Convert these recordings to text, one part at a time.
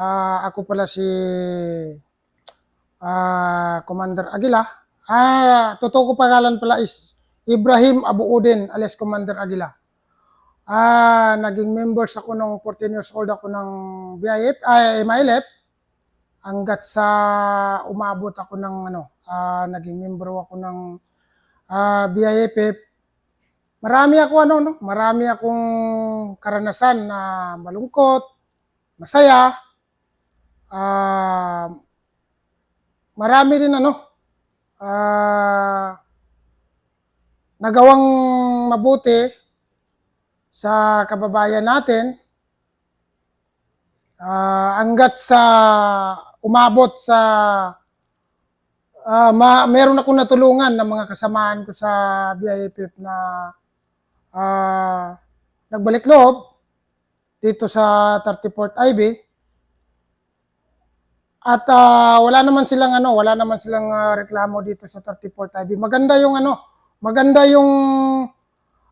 Ah, ako pala si ah, Commander Aguila. Ah, totoo ko pangalan pala is Ibrahim Abuudin alias Commander Aguila. Ah, naging members ako nung 14 years old ako ng BIF, ay MILF hanggat sa umabot ako ng ano, ah, naging member ako ng ah, BIFF. Marami ako ano, no? marami akong karanasan na malungkot, masaya, Ah, marami din ano, ah, nagawang mabuti sa kababayan natin ah, hanggat sa umabot sa ah, ma, meron akong natulungan ng mga kasamaan ko sa BIFF na ah, nagbalik loob dito sa 34th IB. At ah, wala naman silang ano, wala naman silang ah, reklamo dito sa 34th IB. Maganda yung ano, maganda yung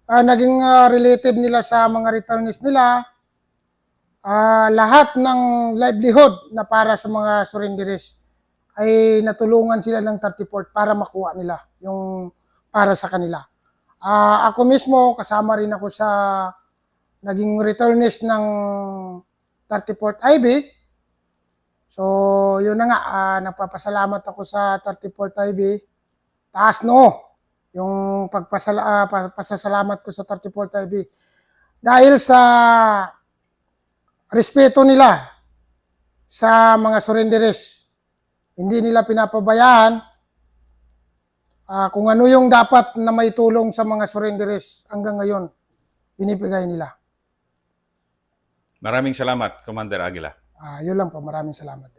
ah, naging ah, relative nila sa mga returnees nila. Ah, lahat ng livelihood na para sa mga surrenderies ay natulungan sila ng 34th para makuha nila yung para sa kanila. Ah, ako mismo kasama rin ako sa naging returnees ng 34th IB. So, yun na nga, ah, nagpapasalamat ako sa 34th IB. Taas no, yung pagpasala, pa- pasasalamat ko sa 34th IB. Dahil sa respeto nila sa mga surrenderies. Hindi nila pinapabayaan ah, kung ano yung dapat na may tulong sa mga surrenderies hanggang ngayon, binibigay nila. Maraming salamat, Commander Aguila. Ah, yun lang po, maraming salamat.